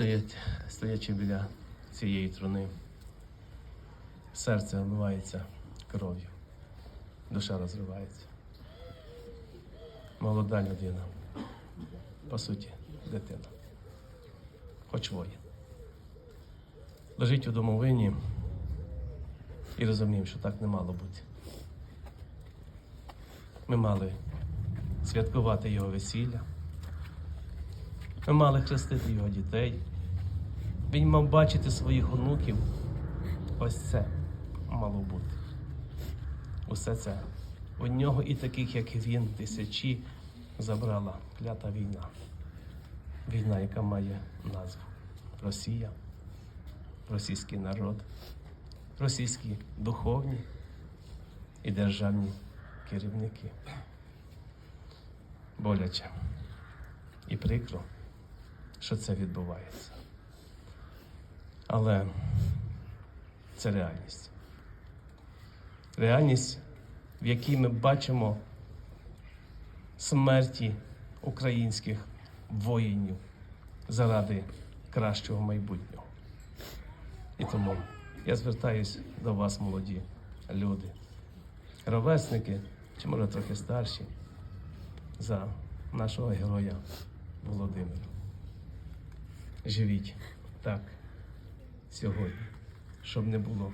Стоять, стоячи біля цієї труни, серце вмивається кров'ю, душа розривається. Молода людина, по суті, дитина, хоч воїн. Лежить у домовині і розуміємо, що так не мало бути. Ми мали святкувати його весілля. Ми мали хрестити його дітей. Він мав бачити своїх онуків. Ось це мало бути. Усе це. У нього і таких, як він, тисячі забрала клята війна. Війна, яка має назву Росія, російський народ, російські духовні і державні керівники. Боляче і прикро, що це відбувається. Але це реальність. Реальність, в якій ми бачимо смерті українських воїнів заради кращого майбутнього. І тому я звертаюсь до вас, молоді люди, ровесники, чи може трохи старші, за нашого героя Володимира. Живіть так сьогодні, щоб не було.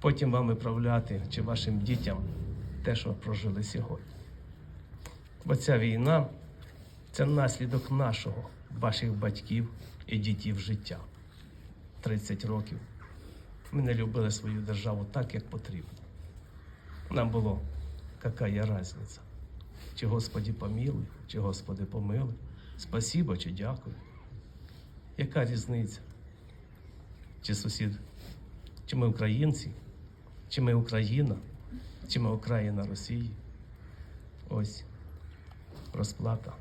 Потім вам виправляти чи вашим дітям те, що прожили сьогодні. Бо ця війна це наслідок нашого, ваших батьків і дітів життя. 30 років. Ми не любили свою державу так, як потрібно. Нам було, яка є різниця? Чи Господі помілуй, чи Господи помилуй, спасибо чи дякую. Яка різниця? Чи сусід, чи ми українці, чи ми Україна, чи ми Україна Росії? Ось розплата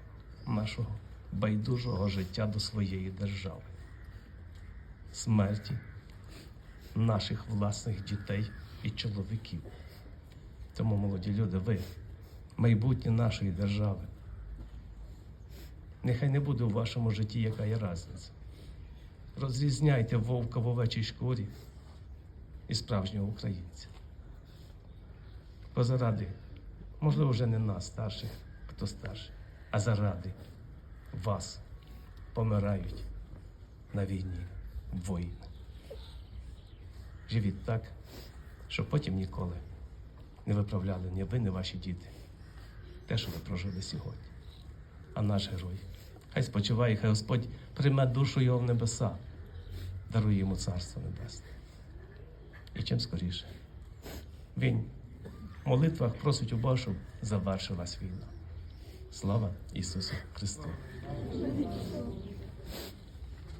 нашого байдужого життя до своєї держави, смерті наших власних дітей і чоловіків. Тому, молоді люди, ви майбутнє нашої держави. Нехай не буде у вашому житті яка є різниця. Розрізняйте вовка в овечій шкурі і справжнього українця. Бо заради, можливо, вже не нас, старших, хто старший, а заради вас помирають на війні воїни. Живіть так, щоб потім ніколи не виправляли ні ви, ні ваші діти. Те, що ви прожили сьогодні. А наш герой. Хай спочиває, хай Господь прийме душу його в небеса, дарує йому Царство Небесне. І чим скоріше. Він в молитвах просить у Бога, щоб завершилась війна. Слава Ісусу Христу!